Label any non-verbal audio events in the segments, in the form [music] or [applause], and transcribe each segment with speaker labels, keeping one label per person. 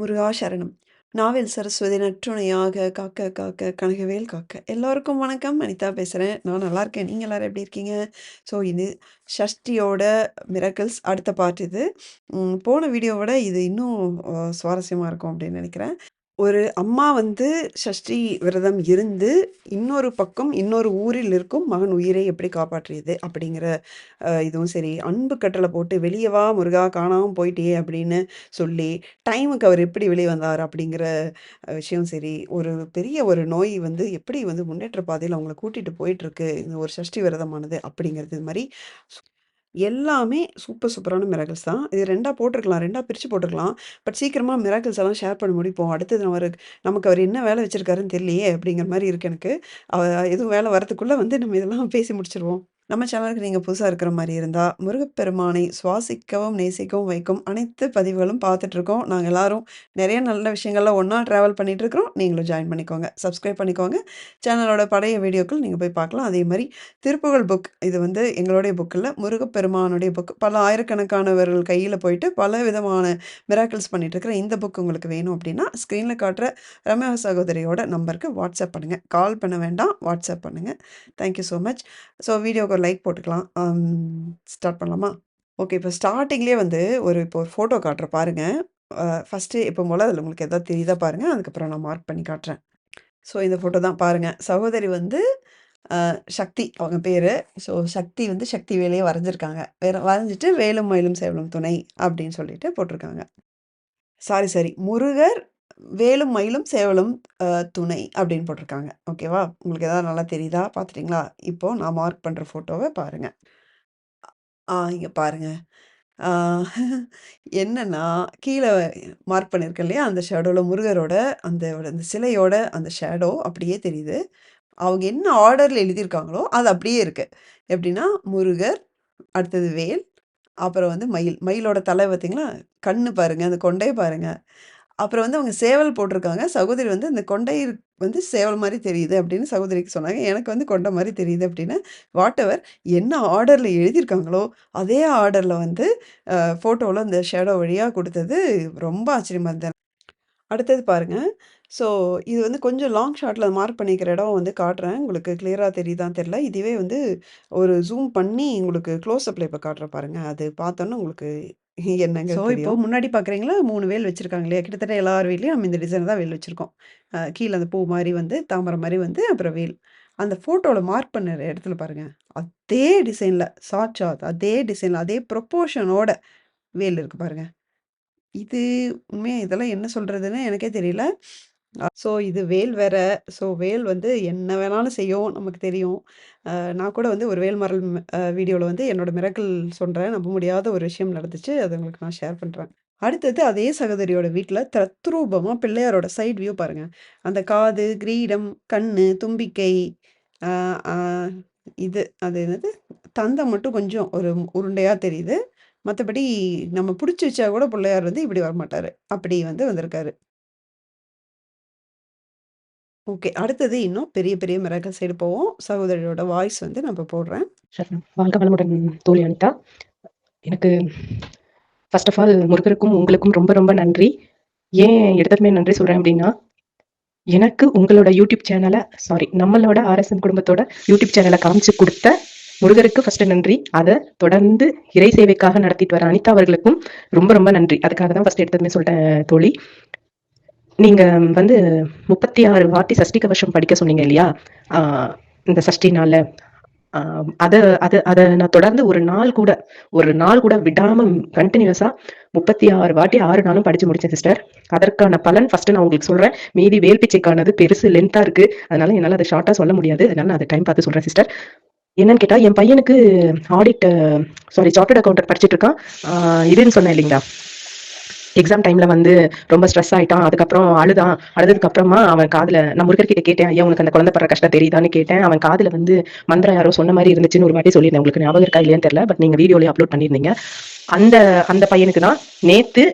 Speaker 1: முருகா சரணம் நாவல் சரஸ்வதி நற்றுணையாக காக்க காக்க கனகவேல் காக்க எல்லோருக்கும் வணக்கம் அனிதா பேசுகிறேன் நான் நல்லா இருக்கேன் நீங்கள் எல்லோரும் எப்படி இருக்கீங்க ஸோ இது ஷஷ்டியோட மிரக்கல்ஸ் அடுத்த பார்ட் இது போன வீடியோவோட இது இன்னும் சுவாரஸ்யமாக இருக்கும் அப்படின்னு நினைக்கிறேன் ஒரு அம்மா வந்து சஷ்டி விரதம் இருந்து இன்னொரு பக்கம் இன்னொரு ஊரில் இருக்கும் மகன் உயிரை எப்படி காப்பாற்றியது அப்படிங்கிற இதுவும் சரி அன்பு கட்டளை போட்டு வெளியே வா முருகா காணாமல் போயிட்டே அப்படின்னு சொல்லி டைமுக்கு அவர் எப்படி வெளியே வந்தார் அப்படிங்கிற விஷயம் சரி ஒரு பெரிய ஒரு நோய் வந்து எப்படி வந்து முன்னேற்ற பாதையில் அவங்கள கூட்டிகிட்டு போயிட்டுருக்கு இந்த ஒரு சஷ்டி விரதமானது அப்படிங்கிறது இது மாதிரி எல்லாமே சூப்பர் சூப்பரான மிராக்கிள்ஸ் தான். இது ரெண்டாக போட்டிருக்கலாம் ரெண்டாக பிரித்து போட்டிருக்கலாம் பட் சீக்கிரமாக மிராக்கிள்ஸ் எல்லாம் ஷேர் பண்ண முடிப்போம். அடுத்தது அவர் நமக்கு அவர் என்ன வேலை வச்சிருக்காருன்னு தெரியலையே! அப்படிங்கிற மாதிரி இருக்கு எனக்கு. அவ எதுவும் வேலை வரதுக்குள்ளே வந்து நம்ம இதெல்லாம் பேசி முடிச்சிருவோம் நம்ம சேனலுக்கு நீங்கள் புதுசாக இருக்கிற மாதிரி இருந்தால் முருகப்பெருமானை சுவாசிக்கவும் நேசிக்கவும் வைக்கும் அனைத்து பதிவுகளும் பார்த்துட்ருக்கோம் நாங்கள் எல்லோரும் நிறைய நல்ல விஷயங்கள்லாம் ஒன்றா ட்ராவல் பண்ணிகிட்ருக்குறோம் நீங்களும் ஜாயின் பண்ணிக்கோங்க சப்ஸ்கிரைப் பண்ணிக்கோங்க சேனலோட பழைய வீடியோக்கள் நீங்கள் போய் பார்க்கலாம் அதே மாதிரி திருப்புகழ் புக் இது வந்து எங்களுடைய புக்கில் முருகப்பெருமானுடைய புக் பல ஆயிரக்கணக்கானவர்கள் கையில் போயிட்டு பல விதமான மிராக்கிள்ஸ் பண்ணிகிட்ருக்குற இந்த புக் உங்களுக்கு வேணும் அப்படின்னா ஸ்க்ரீனில் காட்டுற ரம்யா சகோதரியோட நம்பருக்கு வாட்ஸ்அப் பண்ணுங்கள் கால் பண்ண வேண்டாம் வாட்ஸ்அப் பண்ணுங்கள் thank you so much so video ஒரு லைக் போட்டுக்கலாம் ஸ்டார்ட் பண்ணலாமா ஓகே இப்போ ஸ்டார்டிங்லேயே வந்து ஒரு இப்போ ஒரு ஃபோட்டோ காட்டுறேன் பாருங்கள் ஃபஸ்ட்டு இப்போ போல் அதில் உங்களுக்கு எதாவது தெரியுதா பாருங்கள் அதுக்கப்புறம் நான் மார்க் பண்ணி காட்டுறேன் ஸோ இந்த ஃபோட்டோ தான் பாருங்கள் சகோதரி வந்து சக்தி அவங்க பேர் ஸோ சக்தி வந்து சக்தி வேலையை வரைஞ்சிருக்காங்க வேறு வரைஞ்சிட்டு வேலும் மயிலும் சேவலும் துணை அப்படின்னு சொல்லிட்டு போட்டிருக்காங்க சாரி சாரி முருகர் வேலும் மயிலும் சேவலும் துணை அப்படின்னு போட்டிருக்காங்க ஓகேவா உங்களுக்கு எதாவது நல்லா தெரியுதா பார்த்துட்டிங்களா இப்போது நான் மார்க் பண்ணுற ஃபோட்டோவை பாருங்கள் ஆ இங்கே பாருங்கள் என்னன்னா கீழே மார்க் பண்ணியிருக்கேன் இல்லையா அந்த ஷேடோவில் முருகரோட அந்த அந்த சிலையோட அந்த ஷேடோ அப்படியே தெரியுது அவங்க என்ன ஆர்டரில் எழுதியிருக்காங்களோ அது அப்படியே இருக்குது எப்படின்னா முருகர் அடுத்தது வேல் அப்புறம் வந்து மயில் மயிலோட தலை பார்த்தீங்களா கண்ணு பாருங்கள் அந்த கொண்டே பாருங்கள் அப்புறம் வந்து அவங்க சேவல் போட்டிருக்காங்க சகோதரி வந்து இந்த கொண்டையில் வந்து சேவல் மாதிரி தெரியுது அப்படின்னு சகோதரிக்கு சொன்னாங்க எனக்கு வந்து கொண்டை மாதிரி தெரியுது அப்படின்னு வாட் எவர் என்ன ஆர்டரில் எழுதியிருக்காங்களோ அதே ஆர்டரில் வந்து ஃபோட்டோவில் அந்த ஷேடோ வழியாக கொடுத்தது ரொம்ப ஆச்சரியமாக இருந்தேன் அடுத்தது பாருங்கள் ஸோ இது வந்து கொஞ்சம் லாங் ஷாட்டில் மார்க் பண்ணிக்கிற இடம் வந்து காட்டுறேன் உங்களுக்கு கிளியராக தெரியுதான் தெரில இதுவே வந்து ஒரு ஜூம் பண்ணி உங்களுக்கு அப்ளை இப்போ காட்டுற பாருங்கள் அது பார்த்தோன்னே உங்களுக்கு என்னங்க ஸோ இப்போ முன்னாடி பார்க்குறீங்களா மூணு வேல் வச்சிருக்காங்க இல்லையா? கிட்டத்தட்ட எல்லார் வீட்லயும் நம்ம இந்த டிசைன் தான் வேல் வச்சிருக்கோம். கீழே அந்த பூ மாதிரி வந்து, தாமரை மாதிரி வந்து, அப்புறம் வேல். அந்த ஃபோட்டோவில் மார்க் பண்ண இடத்துல பாருங்கள் அதே டிசைனில் சாட்சாத் அதே டிசைனில் அதே ப்ரொப்போர்ஷனோட வேல் இருக்குது பாருங்கள் இது உண்மையாக இதெல்லாம் என்ன சொல்கிறதுன்னு எனக்கே தெரியல. ஸோ இது வேல் வேற. ஸோ வேல் வந்து என்ன வேணாலும் செய்யும், நமக்கு தெரியும். நான் கூட வந்து ஒரு வேல் மரல் வீடியோவில் வந்து என்னோட மிரக்கல் சொல்கிறேன் நம்ப முடியாத ஒரு விஷயம் நடந்துச்சு. அது உங்களுக்கு நான் ஷேர் பண்ணுறேன் அடுத்தது அதே சகோதரியோட வீட்டில் தத்ரூபமாக பிள்ளையாரோட சைட் வியூ பாருங்கள் அந்த காது, கிரீடம், கண் தும்பிக்கை இது அது என்னது? தந்தை மட்டும் கொஞ்சம் ஒரு உருண்டையாக தெரியுது. மற்றபடி நம்ம பிடிச்சி வச்சா கூட பிள்ளையார் வந்து இப்படி வரமாட்டார் அப்படி வந்து வந்திருக்காரு. ஓகே அடுத்தது இன்னும் பெரிய பெரிய மிரகல் சைடு போவோம் சகோதரியோட வாய்ஸ் வந்து நம்ம போடுறேன்
Speaker 2: வாங்க வளமுடன் தோழி அனிதா எனக்கு ஃபர்ஸ்ட் ஆஃப் ஆல் முருகருக்கும் உங்களுக்கும் ரொம்ப ரொம்ப நன்றி ஏன் எடுத்ததுமே நன்றி சொல்கிறேன் அப்படின்னா எனக்கு உங்களோட யூடியூப் சேனலை சாரி நம்மளோட ஆர்எஸ்எம் குடும்பத்தோட யூடியூப் சேனலை காமிச்சு கொடுத்த முருகருக்கு ஃபர்ஸ்ட் நன்றி அதை தொடர்ந்து இறை சேவைக்காக நடத்திட்டு வர அனிதா அவர்களுக்கும் ரொம்ப ரொம்ப நன்றி அதுக்காக தான் ஃபர்ஸ்ட் எடுத்ததுமே சொல்லிட்டேன் தோழி நீங்க வந்து முப்பத்தி ஆறு வாட்டி சஷ்டி கவசம் படிக்க சொன்னீங்க இல்லையா இந்த சஷ்டி நாள்ல அதை அதை அதை நான் தொடர்ந்து ஒரு நாள் கூட ஒரு நாள் கூட விடாம கண்டினியூஸா முப்பத்தி ஆறு வாட்டி ஆறு நாளும் படிச்சு முடிச்சேன் சிஸ்டர் அதற்கான பலன் ஃபர்ஸ்ட் நான் உங்களுக்கு சொல்றேன் மீதி வேல் பிச்சைக்கானது பெருசு லென்த்தா இருக்கு அதனால என்னால் அதை ஷார்ட்டா சொல்ல முடியாது அதனால நான் அதை டைம் பார்த்து சொல்றேன் சிஸ்டர் என்னன்னு கேட்டா என் பையனுக்கு ஆடிட் சாரி சார்ட்டர்ட் அக்கௌண்டர் படிச்சுட்டு இருக்கான் இதுன்னு சொன்னேன் இல்லைங்களா எக்ஸாம் டைம்ல வந்து ரொம்ப ஸ்ட்ரெஸ் ஆயிட்டான் அதுக்கப்புறம் அழுதான் அழுதுக்கு அப்புறமா அவன் காதுல நான் முருகர் கிட்ட கேட்டேன் ஐயா உனக்கு அந்த குழந்தை படுற கஷ்டம் தெரியுதான்னு கேட்டேன் அவன் காதுல வந்து மந்திரம் யாரோ சொன்ன மாதிரி இருந்துச்சுன்னு ஒரு வாட்டி சொல்லியிருந்தேன் உங்களுக்கு ஞாபகம் இருக்கா இல்லையான்னு தெரியல பட் நீங்க வீடியோலயே அப்லோட் பண்ணியிருந்தீங்க அந்த அந்த பையனுக்கு தான் நேத்து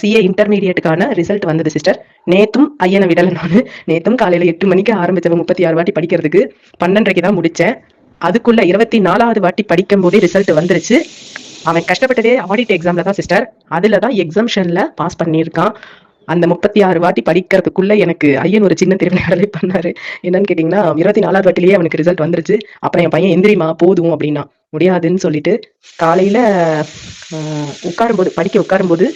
Speaker 2: சிஏ இன்டர்மீடியட்டுக்கான ரிசல்ட் வந்தது சிஸ்டர் நேத்தும் ஐயனை விடலை நான் நேத்தும் காலையில எட்டு மணிக்கு ஆரம்பிச்சவன் முப்பத்தி ஆறு வாட்டி படிக்கிறதுக்கு பன்னெண்டரைக்கு தான் முடிச்சேன் அதுக்குள்ள இருபத்தி நாலாவது வாட்டி படிக்கும் போதே ரிசல்ட் வந்துருச்சு அவன் கஷ்டப்பட்டதே ஆடிட் எக்ஸாம்ல தான் சிஸ்டர் அதுல தான் எக்ஸம்ஷன்ல பாஸ் பண்ணியிருக்கான் அந்த முப்பத்தி ஆறு வாட்டி படிக்கிறதுக்குள்ள எனக்கு ஐயன் ஒரு சின்ன திருவிழாவே பண்ணாரு என்னன்னு கேட்டீங்கன்னா இருபத்தி நாலாவது வாட்டிலேயே அவனுக்கு ரிசல்ட் வந்துருச்சு அப்புறம் என் பையன் எந்திரிமா போதும் அப்படின்னா முடியாதுன்னு சொல்லிட்டு காலையில உட்காரும்போது படிக்க உட்காரும்போது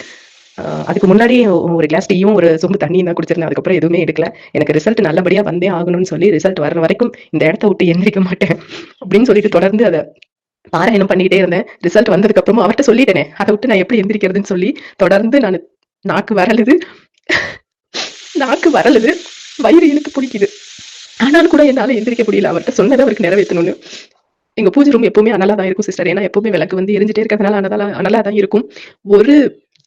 Speaker 2: அதுக்கு முன்னாடி ஒரு கிளாஸ் டீயும் ஒரு சொம்பு தண்ணியும் தான் குடிச்சிருந்தேன் அதுக்கப்புறம் எதுவுமே எடுக்கல எனக்கு ரிசல்ட் நல்லபடியா வந்தே ஆகணும்னு சொல்லி ரிசல்ட் வர்ற வரைக்கும் இந்த இடத்த விட்டு எந்திரிக்க மாட்டேன் அப்படின்னு சொல்லிட்டு தொடர்ந்து அதை பாராயணம் பண்ணிக்கிட்டே இருந்தேன் ரிசல்ட் வந்ததுக்கு அப்புறமும் அவர்கிட்ட சொல்லிட்டேனே அதை விட்டு நான் எப்படி எந்திரிக்கிறதுன்னு சொல்லி தொடர்ந்து நான் நாக்கு வரலுது நாக்கு வரலுது வயிறு இழுத்து பிடிக்குது ஆனாலும் கூட என்னால எந்திரிக்க முடியல அவர்கிட்ட சொன்னதை அவருக்கு நிறைவேற்றணும் எங்க பூஜை ரூம் எப்பவுமே அனலா தான் இருக்கும் சிஸ்டர் ஏன்னா எப்பவுமே விளக்கு வந்து எரிஞ்சிட்டே இருக்கிறதுனால அனலா அனலா தான் இருக்கும் ஒரு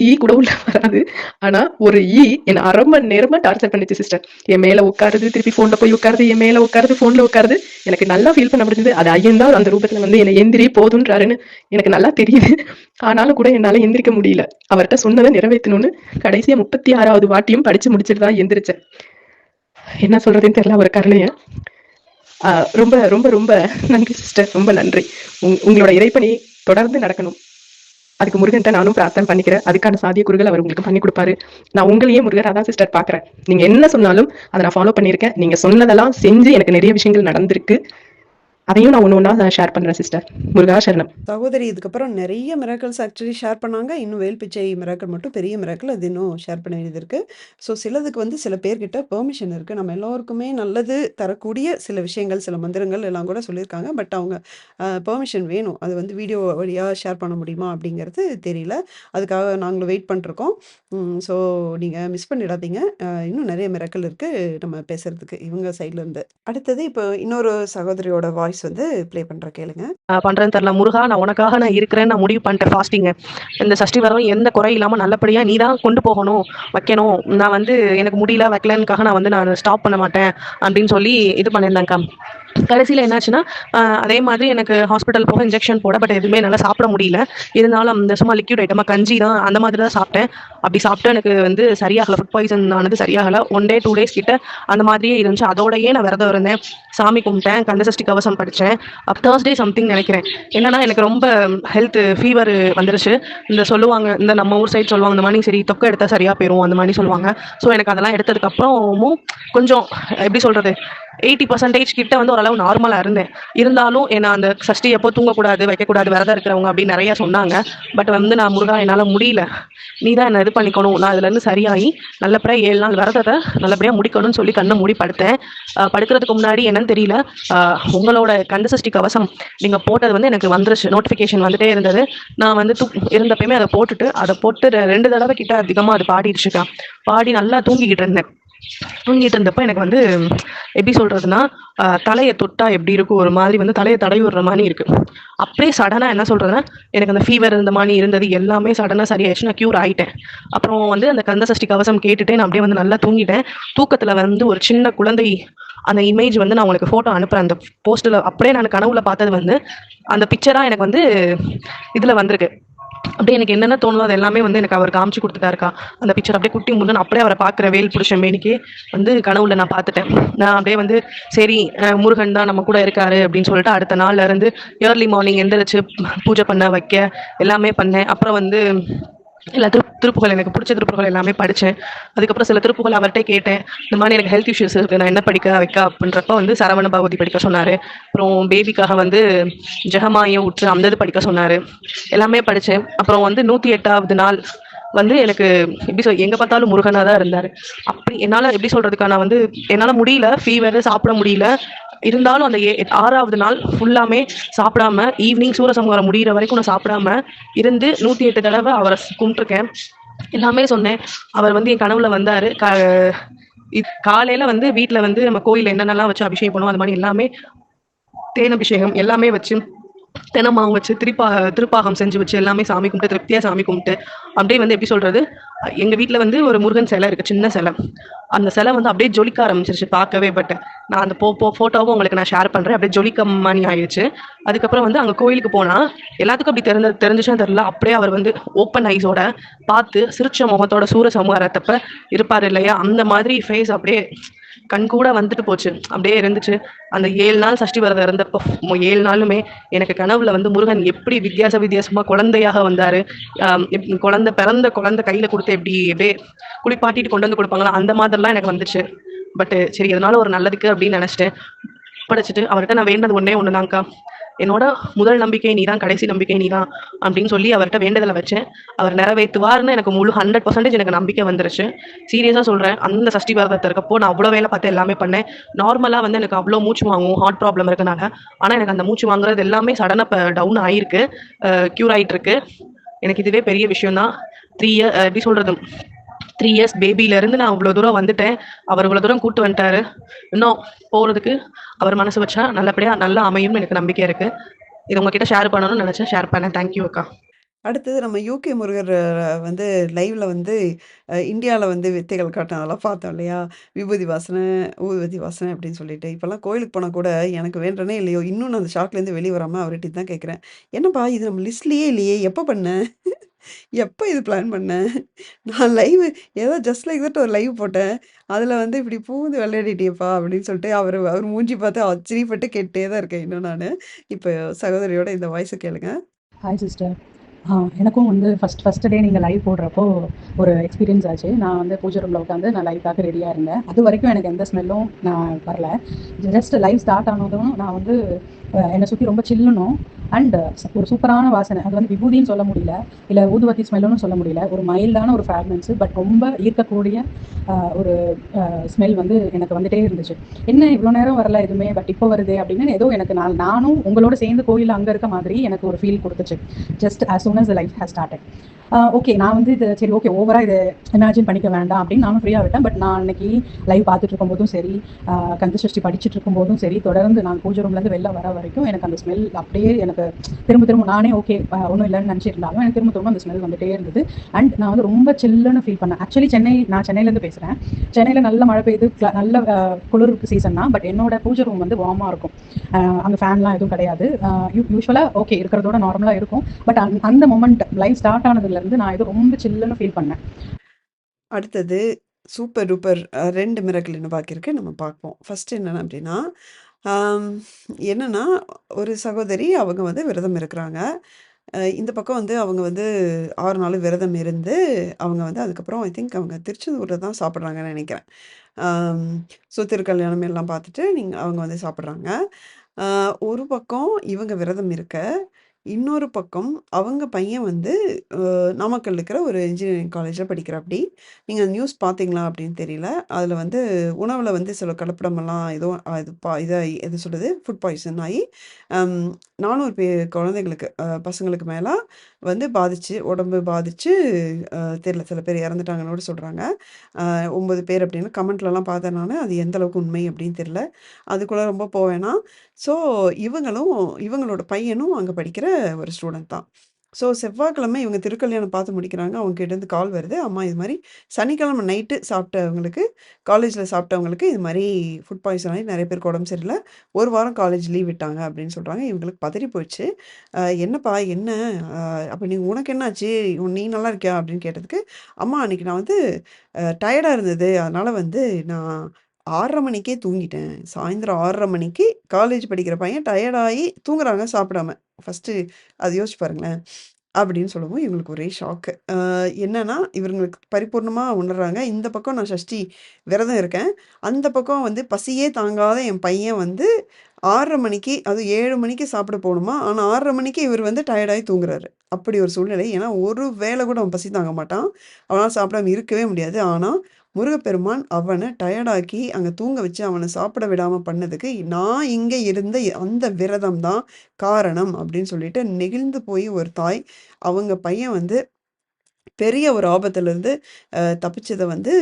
Speaker 2: ஈ e கூட உள்ள வராது ஆனா ஒரு ஈ e என்ன அரை மணி நேரமா டார்ச்சர் பண்ணிச்சு சிஸ்டர் என் மேல உட்காருது திருப்பி போன்ல போய் உட்காருது என் மேல உட்காருது போன்ல உட்காருது எனக்கு நல்லா ஃபீல் பண்ண முடிஞ்சது அது ஐயன் தான் அந்த ரூபத்துல வந்து என்ன எந்திரி போதுன்றாருன்னு எனக்கு நல்லா தெரியுது ஆனாலும் கூட என்னால எந்திரிக்க முடியல அவர்கிட்ட சொன்னதை நிறைவேற்றணும்னு கடைசியா முப்பத்தி ஆறாவது வாட்டியும் படிச்சு முடிச்சுட்டு தான் எந்திரிச்சேன் என்ன சொல்றதுன்னு தெரியல அவர் கருணைய ரொம்ப ரொம்ப ரொம்ப நன்றி சிஸ்டர் ரொம்ப நன்றி உங்களோட இறைப்பணி தொடர்ந்து நடக்கணும் அதுக்கு முருகன்ட்ட நானும் பிரார்த்தனை பண்ணிக்கிறேன் அதுக்கான சாதிய குறுகள் அவர் உங்களுக்கு பண்ணி கொடுப்பாரு நான் உங்களையே முருகராக தான் சிஸ்டர் பாக்குறேன் நீங்க என்ன சொன்னாலும் அதை நான் ஃபாலோ பண்ணிருக்கேன் நீங்க சொன்னதெல்லாம் செஞ்சு எனக்கு நிறைய விஷயங்கள் நடந்திருக்கு அதையும் நான் ஒன்று ஒன்றா ஷேர் பண்ணுறேன் சிஸ்டர் முருகா சரணம்
Speaker 1: சகோதரி இதுக்கப்புறம் நிறைய மிராக்கல்ஸ் ஆக்சுவலி ஷேர் பண்ணாங்க இன்னும் வேல் பிச்சை மிராக்கள் மட்டும் பெரிய மிராக்கள் அது இன்னும் ஷேர் பண்ண வேண்டியது இருக்குது ஸோ சிலதுக்கு வந்து சில பேர்கிட்ட பெர்மிஷன் இருக்குது நம்ம எல்லோருக்குமே நல்லது தரக்கூடிய சில விஷயங்கள் சில மந்திரங்கள் எல்லாம் கூட சொல்லியிருக்காங்க பட் அவங்க பெர்மிஷன் வேணும் அது வந்து வீடியோ வழியாக ஷேர் பண்ண முடியுமா அப்படிங்கிறது தெரியல அதுக்காக நாங்களும் வெயிட் பண்ணிருக்கோம் ஸோ நீங்கள் மிஸ் பண்ணிடாதீங்க இன்னும் நிறைய மிராக்கள் இருக்குது நம்ம பேசுகிறதுக்கு இவங்க சைட்லேருந்து அடுத்தது இப்போ இன்னொரு சகோதரியோட வாய் வாய்ஸ் வந்து ப்ளே பண்ற கேளுங்க
Speaker 2: பண்றேன்னு தெரியல முருகா நான் உனக்காக நான் இருக்கிறேன் நான் முடிவு பண்ணிட்டேன் ஃபாஸ்டிங்க இந்த சஷ்டி வரம் எந்த குறை இல்லாம நல்லபடியா நீ தான் கொண்டு போகணும் வைக்கணும் நான் வந்து எனக்கு முடியல வைக்கலன்னுக்காக நான் வந்து நான் ஸ்டாப் பண்ண மாட்டேன் அப்படின்னு சொல்லி இது பண்ணியிருந்தேன்க்கா கடைசியில் என்னாச்சுன்னா அதே மாதிரி எனக்கு ஹாஸ்பிட்டல் போக இன்ஜெக்ஷன் போட பட் எதுவுமே என்னால் சாப்பிட முடியல இருந்தாலும் அந்த சும்மா லிக்யூட் ஐட்டமாக கஞ்சி தான் அந்த மாதிரி தான் சாப்பிட்டேன் அப்படி சாப்பிட்டு எனக்கு வந்து சரியாகலை ஃபுட் பாய்சன் ஆனது சரியாகலை ஒன் டே டூ டேஸ் கிட்ட அந்த மாதிரியே இருந்துச்சு அதோடயே நான் விரதம் இருந்தேன் சாமி கும்பிட்டேன் கந்தசஷ்டி கவசம் படித்தேன் தேர்ஸ்டே சம்திங் நினைக்கிறேன் என்னன்னா எனக்கு ரொம்ப ஹெல்த் ஃபீவர் வந்துருச்சு இந்த சொல்லுவாங்க இந்த நம்ம ஊர் சைடு சொல்லுவாங்க இந்த மாதிரி சரி தொக்கை எடுத்தால் சரியாக போயிடும் அந்த மாதிரி சொல்லுவாங்க ஸோ எனக்கு அதெல்லாம் எடுத்ததுக்கப்புறமும் கொஞ்சம் எப்படி சொல்கிறது எயிட்டி பர்சன்டேஜ் கிட்ட வந்து ஓரளவு நார்மலா இருந்தேன் இருந்தாலும் என்ன அந்த சஷ்டி எப்போ தூங்கக்கூடாது வைக்கக்கூடாது விரதம் இருக்கிறவங்க அப்படின்னு நிறைய சொன்னாங்க பட் வந்து நான் முருகா என்னால் முடியல நீ தான் என்ன இது பண்ணிக்கணும் நான் இதுல இருந்து சரியாகி நல்லபடியா ஏழு நாள் விரதத்தை நல்லபடியாக முடிக்கணும்னு சொல்லி கண்ணை மூடி படுத்தேன் படுக்கிறதுக்கு முன்னாடி என்னன்னு தெரியல உங்களோட கந்த சஷ்டி கவசம் நீங்க போட்டது வந்து எனக்கு வந்துருச்சு நோட்டிஃபிகேஷன் வந்துட்டே இருந்தது நான் வந்து தூ இருந்தப்பயுமே அதை போட்டுட்டு அதை போட்டு ரெண்டு தடவை கிட்ட அதிகமாக அது பாடிடுச்சுக்கா பாடி நல்லா தூங்கிக்கிட்டு இருந்தேன் தூங்கிட்டு இருந்தப்ப எனக்கு வந்து எப்படி சொல்றதுன்னா தலையை தொட்டா எப்படி இருக்கும் ஒரு மாதிரி வந்து தலையை தடவி விடுற மாதிரி இருக்கு அப்படியே சடனா என்ன சொல்றதுன்னா எனக்கு அந்த ஃபீவர் இருந்த மாதிரி இருந்தது எல்லாமே சடனா சரியாயிடுச்சு நான் கியூர் ஆயிட்டேன் அப்புறம் வந்து அந்த கந்த சஷ்டி கவசம் கேட்டுட்டு நான் அப்படியே வந்து நல்லா தூங்கிட்டேன் தூக்கத்துல வந்து ஒரு சின்ன குழந்தை அந்த இமேஜ் வந்து நான் உங்களுக்கு ஃபோட்டோ அனுப்புகிறேன் அந்த போஸ்ட்டில் அப்படியே நான் கனவுல பார்த்தது வந்து அந்த பிக்சராக எனக்கு வந்து இதில் வந்திருக்கு அப்படியே எனக்கு என்னென்ன தோணுதோ அது எல்லாமே வந்து எனக்கு அவர் காமிச்சு கொடுத்துட்டா இருக்கா அந்த பிக்சர் அப்படியே குட்டி முன்னு அப்படியே அவரை பார்க்குற வேல் புருஷன் மேனிக்கு வந்து கனவுல நான் பார்த்துட்டேன் நான் அப்படியே வந்து சரி முருகன் தான் நம்ம கூட இருக்காரு அப்படின்னு சொல்லிட்டு அடுத்த நாள்ல இருந்து ஏர்லி மார்னிங் எந்திரிச்சு பூஜை பண்ண வைக்க எல்லாமே பண்ணேன் அப்புறம் வந்து எல்லா திரு திருப்புகள் எனக்கு பிடிச்ச திருப்புகள் எல்லாமே படித்தேன் அதுக்கப்புறம் சில திருப்புகள் அவர்கிட்ட கேட்டேன் இந்த மாதிரி எனக்கு ஹெல்த் இஷ்யூஸ் இருக்குது நான் என்ன படிக்க வைக்க அப்படின்றப்ப வந்து சரவண பகவதி படிக்க சொன்னார் அப்புறம் பேபிக்காக வந்து ஜெகமாய உற்று அந்த இது படிக்க சொன்னார் எல்லாமே படித்தேன் அப்புறம் வந்து நூற்றி எட்டாவது நாள் வந்து எனக்கு எப்படி சொல் எங்கே பார்த்தாலும் முருகனாக தான் இருந்தார் அப்படி என்னால் எப்படி சொல்கிறதுக்கான வந்து என்னால் முடியல ஃபீவர் சாப்பிட முடியல இருந்தாலும் அந்த ஆறாவது நாள் ஃபுல்லாமே சாப்பிடாம ஈவினிங் சூரசம்ஹாரம் முடிகிற வரைக்கும் நான் சாப்பிடாம இருந்து நூத்தி எட்டு தடவை அவரை கும்பிட்டுருக்கேன் எல்லாமே சொன்னேன் அவர் வந்து என் கனவுல வந்தாரு காலையில வந்து வீட்டுல வந்து நம்ம கோயில என்னென்னலாம் வச்சு அபிஷேகம் பண்ணுவோம் அந்த மாதிரி எல்லாமே தேன் அபிஷேகம் எல்லாமே வச்சு தினமாவும் வச்சு திருப்பா திருப்பாகம் செஞ்சு வச்சு எல்லாமே சாமி கும்பிட்டு திருப்தியா சாமி கும்பிட்டு அப்படியே வந்து எப்படி சொல்றது எங்க வீட்டுல வந்து ஒரு முருகன் சிலை இருக்கு சின்ன சிலை அந்த சிலை வந்து அப்படியே ஜொலிக்க ஆரம்பிச்சிருச்சு பார்க்கவே பட் நான் அந்த போ போட்டோவும் உங்களுக்கு நான் ஷேர் பண்ணுறேன் அப்படியே ஜொலிக்கம்மானி மணி ஆயிடுச்சு அதுக்கப்புறம் வந்து அங்கே கோயிலுக்கு போனால் எல்லாத்துக்கும் அப்படி தெரிஞ்ச தெரிஞ்சுச்சுன்னு தெரில அப்படியே அவர் வந்து ஓப்பன் ஐஸோட பார்த்து சிரிச்ச முகத்தோட சூர சமூகத்தப்ப இருப்பார் இல்லையா அந்த மாதிரி ஃபேஸ் அப்படியே கண் கூட வந்துட்டு போச்சு அப்படியே இருந்துச்சு அந்த ஏழு நாள் சஷ்டி விரதம் இருந்தப்போ ஏழு நாளுமே எனக்கு கனவுல வந்து முருகன் எப்படி வித்தியாச வித்தியாசமா குழந்தையாக வந்தாரு குழந்தை பிறந்த குழந்தை கையில கொடுத்து எப்படி எப்படியே குளிப்பாட்டிட்டு கொண்டு வந்து கொடுப்பாங்களா அந்த மாதிரிலாம் எனக்கு வந்துச்சு பட் eh, சரி எதனால ஒரு நல்லதுக்கு அப்படின்னு நினைச்சிட்டேன் படைச்சிட்டு அவர்கிட்ட நான் வேண்டது ஒன்னே ஒண்ணுதான்க்கா என்னோட முதல் நம்பிக்கை நீ தான் கடைசி நம்பிக்கை நீ தான் அப்படின்னு சொல்லி அவர்கிட்ட வேண்டதில் வச்சேன் அவர் நிறைவேற்றுவார்னு எனக்கு முழு ஹண்ட்ரட் பர்சன்டேஜ் எனக்கு நம்பிக்கை வந்துருச்சு சீரியஸாக சொல்கிறேன் அந்த சஷ்டி பாரதத்தை இருக்கப்போ நான் அவ்வளோ வேலை பார்த்து எல்லாமே பண்ணேன் நார்மலாக வந்து எனக்கு அவ்வளோ மூச்சு வாங்கும் ஹார்ட் ப்ராப்ளம் இருக்கனால ஆனால் எனக்கு அந்த மூச்சு வாங்குறது எல்லாமே சடனாக இப்போ டவுன் ஆகிருக்கு க்யூர் ஆயிட்டு இருக்கு எனக்கு இதுவே பெரிய விஷயம் தான் த்ரீ இயர் எப்படி சொல்கிறது த்ரீ இயர்ஸ் பேபில இருந்து நான் இவ்வளவு தூரம் வந்துட்டேன் அவர் இவ்வளவு தூரம் கூட்டு வந்துட்டாரு இன்னும் போறதுக்கு அவர் மனசு வச்சா நல்லபடியா நல்லா அமையும்னு எனக்கு நம்பிக்கை இருக்கு இது உங்ககிட்ட ஷேர் பண்ணணும்னு நினைச்சேன் ஷேர் பண்ணேன் தேங்க்யூ அக்கா
Speaker 1: அடுத்தது நம்ம யூகே முருகர் வந்து லைவ்ல வந்து இந்தியாவில் வந்து வித்தைகள் காட்டினதெல்லாம் பார்த்தோம் இல்லையா விபூதி வாசனை ஊபதி வாசனை அப்படின்னு சொல்லிட்டு இப்போல்லாம் கோயிலுக்கு போனால் கூட எனக்கு வேண்டனே இல்லையோ இன்னும் நான் அந்த ஷாக்லேருந்து வெளியே வராமல் அவர்கிட்ட தான் கேட்குறேன் என்னப்பா இது நம்ம லிஸ்ட்லேயே இல்லையே எப்போ பண்ணேன் எப்போ இது பிளான் பண்ணேன் நான் லைவ் ஏதோ ஜஸ்ட் லைக் தட் ஒரு லைவ் போட்டேன் அதில் வந்து இப்படி பூந்து விளையாடிட்டியப்பா அப்படின்னு சொல்லிட்டு அவர் அவர் மூஞ்சி பார்த்து ஆச்சரியப்பட்டு கேட்டே தான் இருக்கேன் இன்னும் நான் இப்போ சகோதரியோட இந்த வாய்ஸை கேளுங்க
Speaker 3: ஹாய் சிஸ்டர் எனக்கும் வந்து ஃபஸ்ட் ஃபஸ்ட் டே நீங்கள் லைவ் போடுறப்போ ஒரு எக்ஸ்பீரியன்ஸ் ஆச்சு நான் வந்து பூஜை ரூமில் உட்காந்து நான் லைவ்க்காக ரெடியாக இருந்தேன் அது வரைக்கும் எனக்கு எந்த ஸ்மெல்லும் நான் வரல ஜஸ்ட் லைவ் ஸ்டார்ட் ஆனதும் நான் வந்து என்னை சுற்றி ரொம்ப சில்லணும் அண்ட் ஒரு சூப்பரான வாசனை அது வந்து விபூதின்னு சொல்ல முடியல இல்லை ஊதுவத்தி ஸ்மெல்லுன்னு சொல்ல முடியல ஒரு மைல்டான ஒரு ஃப்ராக்மெண்ட்ஸு பட் ரொம்ப ஈர்க்கக்கூடிய ஒரு ஸ்மெல் வந்து எனக்கு வந்துட்டே இருந்துச்சு என்ன இவ்வளோ நேரம் வரல எதுவுமே பட் இப்போ வருது அப்படின்னு ஏதோ எனக்கு நான் நானும் உங்களோட சேர்ந்து கோயில் அங்கே இருக்க மாதிரி எனக்கு ஒரு ஃபீல் கொடுத்துச்சு just as soon as life has started okay நான் வந்து இது சரி ஓகே ஓவராக இதை இமேஜின் பண்ணிக்க வேண்டாம் அப்படின்னு நானும் ஃப்ரீயாக விட்டேன் பட் நான் அன்னைக்கு லைவ் பார்த்துட்டு இருக்கும்போதும் சரி uh, கந்த சஷ்டி படிச்சுட்டு இருக்கும்போதும் சரி தொடர்ந்து நான் பூஜை ரூம்லேருந்து வெளில வர வரைக்கும் எனக்கு அந்த ஸ்மெல் அப்படியே எனக்கு திரும்ப திரும்ப நானே ஓகே uh, ஒன்றும் இல்லைன்னு நினச்சிருந்தாலும் எனக்கு திரும்ப திரும்ப அந்த ஸ்மெல் வந்துட்டே இருந்தது அண்ட் நான் வந்து ரொம்ப சில்லுன்னு ஃபீல் பண்ணேன் ஆக்சுவலி சென்னை நான் சென்னையிலேருந்து பேசுகிறேன் சென்னையில் நல்ல மழை பெய்யுது நல்ல uh, குளிர் சீசன் தான் பட் என்னோட பூஜை ரூம் வந்து வார்மாக இருக்கும் அந்த ஃபேன்லாம் எதுவும் கிடையாது யூஸ்வலாக ஓகே இருக்கிறதோட நார்மலாக இருக்கும் பட் அந்த அந்த மொமெண்ட் லைஃப் ஸ்டார்ட் ஆனதுலேருந்து நான் இது ரொம்ப சில்லுன்னு ஃபீல் பண்ணேன்
Speaker 1: அடுத்தது சூப்பர் டூப்பர் ரெண்டு மிரக்கல் என்ன பார்க்கிருக்கு நம்ம பார்ப்போம் ஃபர்ஸ்ட் என்னென்ன அப்படின்னா என்னென்னா ஒரு சகோதரி அவங்க வந்து விரதம் இருக்கிறாங்க இந்த பக்கம் வந்து அவங்க வந்து ஆறு நாள் விரதம் இருந்து அவங்க வந்து அதுக்கப்புறம் ஐ திங்க் அவங்க திருச்செந்தூரில் தான் சாப்பிட்றாங்கன்னு நினைக்கிறேன் சுத்திரு கல்யாணம் எல்லாம் பார்த்துட்டு நீங்கள் அவங்க வந்து சாப்பிட்றாங்க ஒரு பக்கம் இவங்க விரதம் இருக்க இன்னொரு பக்கம் அவங்க பையன் வந்து நாமக்கல் இருக்கிற ஒரு இன்ஜினியரிங் காலேஜில் படிக்கிறாப்படி நீங்கள் நியூஸ் பார்த்தீங்களா அப்படின்னு தெரியல அதில் வந்து உணவில் வந்து சில கலப்படமெல்லாம் ஏதோ இது பா இதை எது சொல்லுது ஃபுட் பாய்சன் ஆகி நானூறு பே குழந்தைங்களுக்கு பசங்களுக்கு மேலே வந்து பாதிச்சு உடம்பு பாதிச்சு தெரியல சில பேர் இறந்துட்டாங்கன்னு கூட சொல்கிறாங்க ஒம்பது பேர் அப்படின்னு கமெண்ட்லலாம் பார்த்தேன் நான் அது எந்த அளவுக்கு உண்மை அப்படின்னு தெரியல அதுக்குள்ளே ரொம்ப போவேனா ஸோ இவங்களும் இவங்களோட பையனும் அங்கே படிக்கிற ஒரு ஸ்டூடெண்ட் தான் ஸோ செவ்வாய்க்கிழமை இவங்க திருக்கல்யாணம் பார்த்து முடிக்கிறாங்க அவங்க கிட்டேருந்து கால் வருது அம்மா இது மாதிரி சனிக்கிழமை நைட்டு சாப்பிட்டவங்களுக்கு காலேஜில் சாப்பிட்டவங்களுக்கு இது மாதிரி ஃபுட் பாய்சன் ஆகி நிறைய பேருக்கு உடம்பு சரியில்லை ஒரு வாரம் காலேஜ் லீவ் விட்டாங்க அப்படின்னு சொல்கிறாங்க இவங்களுக்கு பதறி போச்சு என்னப்பா என்ன அப்போ நீங்கள் உனக்கு என்னாச்சு நீ நல்லா இருக்கியா அப்படின்னு கேட்டதுக்கு அம்மா அன்றைக்கி நான் வந்து டயர்டாக இருந்தது அதனால் வந்து நான் ஆறரை மணிக்கே தூங்கிட்டேன் சாயந்தரம் ஆறரை மணிக்கு காலேஜ் படிக்கிற பையன் டயர்டாகி தூங்குறாங்க சாப்பிடாம ஃபஸ்ட்டு அது யோசிச்சு பாருங்களேன் அப்படின்னு சொல்லவும் இவங்களுக்கு ஒரே ஷாக்கு என்னன்னா இவங்களுக்கு பரிபூர்ணமாக உணர்றாங்க இந்த பக்கம் நான் ஷஷ்டி விரதம் இருக்கேன் அந்த பக்கம் வந்து பசியே தாங்காத என் பையன் வந்து ஆறரை மணிக்கு அது ஏழு மணிக்கு சாப்பிட போகணுமா ஆனால் ஆறரை மணிக்கு இவர் வந்து டயர்டாகி தூங்குறாரு அப்படி ஒரு சூழ்நிலை ஏன்னா ஒரு வேலை கூட அவன் பசி தாங்க மாட்டான் அவனால் சாப்பிடாம இருக்கவே முடியாது ஆனால் முருகப்பெருமான் அவனை டயர்டாக்கி அங்கே தூங்க வச்சு அவனை சாப்பிட விடாமல் பண்ணதுக்கு நான் இங்கே இருந்த அந்த விரதம் தான் காரணம் அப்படின்னு சொல்லிட்டு நெகிழ்ந்து போய் ஒரு தாய் அவங்க பையன் வந்து பெரிய ஒரு ஆபத்துலேருந்து தப்பிச்சதை வந்து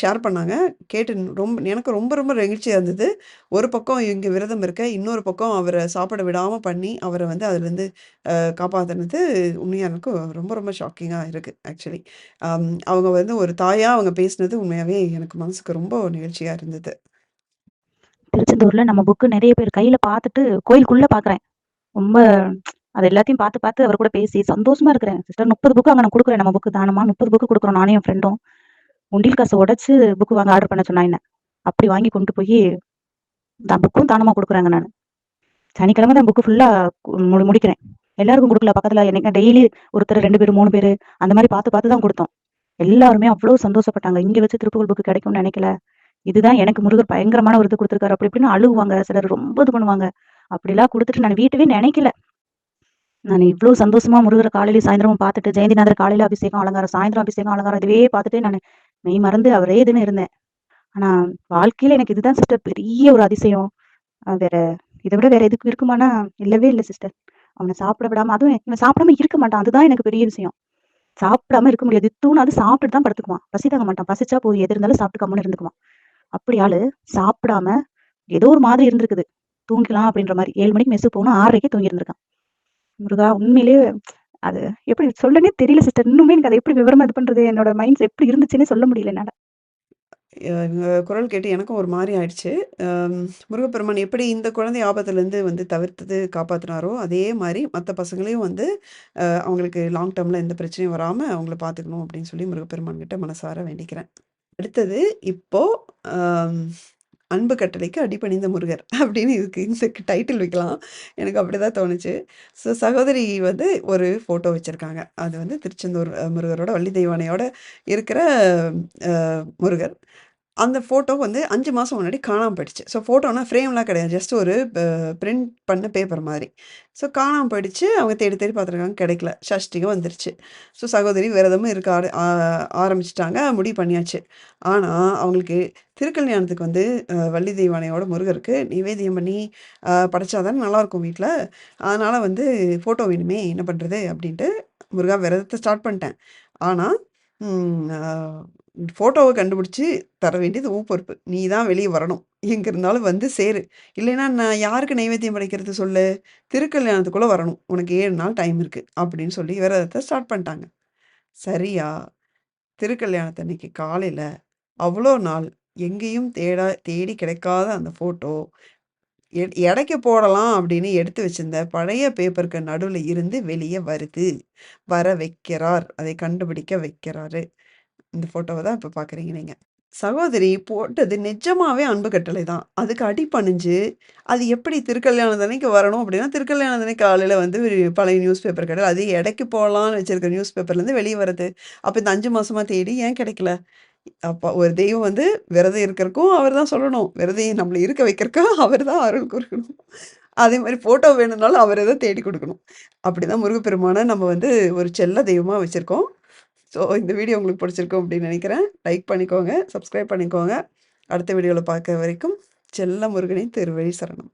Speaker 1: ஷேர் பண்ணாங்க கேட்டு ரொம்ப எனக்கு ரொம்ப ரொம்ப நெகிழ்ச்சியாக இருந்தது ஒரு பக்கம் இங்கே விரதம் இருக்க இன்னொரு பக்கம் அவரை சாப்பிட விடாமல் பண்ணி அவரை வந்து அதுலேருந்து காப்பாற்றினது உண்மையாக எனக்கு ரொம்ப ரொம்ப ஷாக்கிங்காக இருக்குது ஆக்சுவலி அவங்க வந்து ஒரு தாயாக அவங்க பேசினது உண்மையாகவே எனக்கு மனசுக்கு ரொம்ப நிகழ்ச்சியாக இருந்தது
Speaker 4: திருச்செந்தூர்ல நம்ம புக்கு நிறைய பேர் கையில பார்த்துட்டு கோயிலுக்குள்ள பாக்குறேன் ரொம்ப அது எல்லாத்தையும் பார்த்து பார்த்து அவர் கூட பேசி சந்தோஷமா இருக்கிறேன் சிஸ்டர் முப்பது புக்கு அங்கே நான் கொடுக்குறேன் நம்ம புக்கு தானமா முப்பது புக்கு கொடுக்குறோம் நானும் என் ஃப்ரெண்டும் உண்டியல் காசை உடச்சு புக்கு வாங்க ஆர்டர் பண்ண சொன்னா என்ன அப்படி வாங்கி கொண்டு போய் தான் புக்கும் தானமா கொடுக்குறாங்க நான் சனிக்கிழமை தான் புக்கு ஃபுல்லா முடி முடிக்கிறேன் எல்லாருக்கும் கொடுக்கல பக்கத்துல எனக்கு டெய்லி ஒருத்தர் ரெண்டு பேர் மூணு பேர் அந்த மாதிரி பார்த்து பார்த்து தான் கொடுத்தோம் எல்லாருமே அவ்வளவு சந்தோஷப்பட்டாங்க இங்க வச்சு திருப்புகள் புக்கு கிடைக்கும்னு நினைக்கல இதுதான் எனக்கு முருகர் பயங்கரமான ஒரு இது கொடுத்துருக்காரு அப்படி இப்படின்னு அழுகுவாங்க சிலர் ரொம்ப இது பண்ணுவாங்க அப்படிலாம் கொடுத்துட்டு நான் வீட்டவே நினைக்கல நான் இவ்வளோ சந்தோஷமா முருகர் காலையில சாயந்தரமும் பார்த்துட்டு ஜெயந்திநாதர் காலையில அபிஷேகம் அலங்காரம் சாயந்தரம் அபிஷேகம் அலங்காரம் இதுவே பார்த்துட்டு நான் மெய் மறந்து அவரே இதுன்னு இருந்தேன் ஆனா வாழ்க்கையில எனக்கு இதுதான் சிஸ்டர் பெரிய ஒரு அதிசயம் வேற இதை விட வேற எதுக்கு இருக்குமானா இல்லவே இல்லை சிஸ்டர் அவனை சாப்பிட விடாம அதுவும் இவன் சாப்பிடாம இருக்க மாட்டான் அதுதான் எனக்கு பெரிய விஷயம் சாப்பிடாம இருக்க முடியாது அது சாப்பிட்டு தான் படுத்துக்குவான் பசி தாங்க மாட்டான் பசிச்சா போது எது இருந்தாலும் சாப்பிட்டுக்காமனு இருந்துக்குவான் அப்படி ஆளு சாப்பிடாம ஏதோ ஒரு மாதிரி இருந்திருக்குது தூங்கலாம் அப்படின்ற மாதிரி ஏழு மணிக்கு மெசு போகணும் ஆறரைக்கே தூங்கி இருந்திருக்கான் முருகா உண்மையிலே அது எப்படி சொல்லனே தெரியல சிஸ்டர் இன்னுமே எனக்கு அதை எப்படி விவரம் இது பண்றது என்னோட மைண்ட்ஸ் எப்படி இருந்துச்சுன்னே சொல்ல முடியல என்னால
Speaker 1: குரல் கேட்டு எனக்கும் ஒரு மாதிரி ஆயிடுச்சு முருகப்பெருமான் எப்படி இந்த குழந்தை ஆபத்துலேருந்து வந்து தவிர்த்தது காப்பாற்றினாரோ அதே மாதிரி மற்ற பசங்களையும் வந்து அவங்களுக்கு லாங் டேர்மில் எந்த பிரச்சனையும் வராமல் அவங்கள பார்த்துக்கணும் அப்படின்னு சொல்லி முருகப்பெருமான் கிட்ட மனசார வேண்டிக்கிறேன் அடுத்தது இப்போது அன்பு கட்டளைக்கு அடிபணிந்த முருகர் [laughs] அப்படின்னு இதுக்கு இந்த டைட்டில் வைக்கலாம் எனக்கு அப்படி தான் தோணுச்சு ஸோ சகோதரி வந்து ஒரு ஃபோட்டோ வச்சுருக்காங்க அது வந்து திருச்செந்தூர் முருகரோட வள்ளி தெய்வானையோட இருக்கிற முருகர் அந்த ஃபோட்டோ வந்து அஞ்சு மாதம் முன்னாடி காணாமல் போயிடுச்சு ஸோ ஃபோட்டோனா ஃப்ரேம்லாம் கிடையாது ஜஸ்ட் ஒரு பிரிண்ட் பண்ண பேப்பர் மாதிரி ஸோ காணாமல் போயிடுச்சு அவங்க தேடி தேடி பார்த்துருக்காங்க கிடைக்கல சஷ்டிக்கு வந்துருச்சு ஸோ சகோதரி விரதமும் இருக்க ஆர ஆரம்பிச்சிட்டாங்க முடிவு பண்ணியாச்சு ஆனால் அவங்களுக்கு திருக்கல்யாணத்துக்கு வந்து வள்ளி தெய்வானையோட முருகருக்கு நிவேதியம் பண்ணி படைச்சாதானே நல்லாயிருக்கும் வீட்டில் அதனால் வந்து ஃபோட்டோ வேணுமே என்ன பண்ணுறது அப்படின்ட்டு முருகா விரதத்தை ஸ்டார்ட் பண்ணிட்டேன் ஆனால் ஃபோட்டோவை கண்டுபிடிச்சி தர வேண்டியது ஊப்பொறுப்பு நீ தான் வெளியே வரணும் எங்கே இருந்தாலும் வந்து சேரு இல்லைன்னா நான் யாருக்கு நைவேத்தியம் படைக்கிறது சொல்லு திருக்கல்யாணத்துக்குள்ளே வரணும் உனக்கு ஏழு நாள் டைம் இருக்குது அப்படின்னு சொல்லி அதை ஸ்டார்ட் பண்ணிட்டாங்க சரியா திருக்கல்யாணத்தன்னைக்கு காலையில் அவ்வளோ நாள் எங்கேயும் தேடா தேடி கிடைக்காத அந்த ஃபோட்டோ எடைக்கு போடலாம் அப்படின்னு எடுத்து வச்சிருந்த பழைய பேப்பருக்கு நடுவில் இருந்து வெளியே வருது வர வைக்கிறார் அதை கண்டுபிடிக்க வைக்கிறாரு இந்த ஃபோட்டோவை தான் இப்போ பார்க்குறீங்க நீங்கள் சகோதரி போட்டது நிஜமாகவே அன்பு கட்டளை தான் அதுக்கு அடிப்பணிஞ்சு அது எப்படி தினைக்கு வரணும் அப்படின்னா திருக்கல்யாணத்தனை காலையில் வந்து பழைய நியூஸ் பேப்பர் கிடையாது அது இடைக்கு போகலான்னு வச்சுருக்க நியூஸ் பேப்பர்லேருந்து வெளியே வருது அப்போ இந்த அஞ்சு மாதமாக தேடி ஏன் கிடைக்கல அப்போ ஒரு தெய்வம் வந்து விரதம் இருக்கிறக்கும் அவர் தான் சொல்லணும் விரதையை நம்மளை இருக்க வைக்கிறக்கும் அவர் தான் அருள் கொடுக்கணும் அதே மாதிரி ஃபோட்டோ வேணும்னாலும் அவரை தான் தேடி கொடுக்கணும் அப்படி தான் முருகப்பெருமானை நம்ம வந்து ஒரு செல்ல தெய்வமாக வச்சுருக்கோம் ஸோ இந்த வீடியோ உங்களுக்கு பிடிச்சிருக்கும் அப்படின்னு நினைக்கிறேன் லைக் பண்ணிக்கோங்க சப்ஸ்கிரைப் பண்ணிக்கோங்க அடுத்த வீடியோவில் பார்க்க வரைக்கும் செல்ல முருகனின் திருவழி சரணம்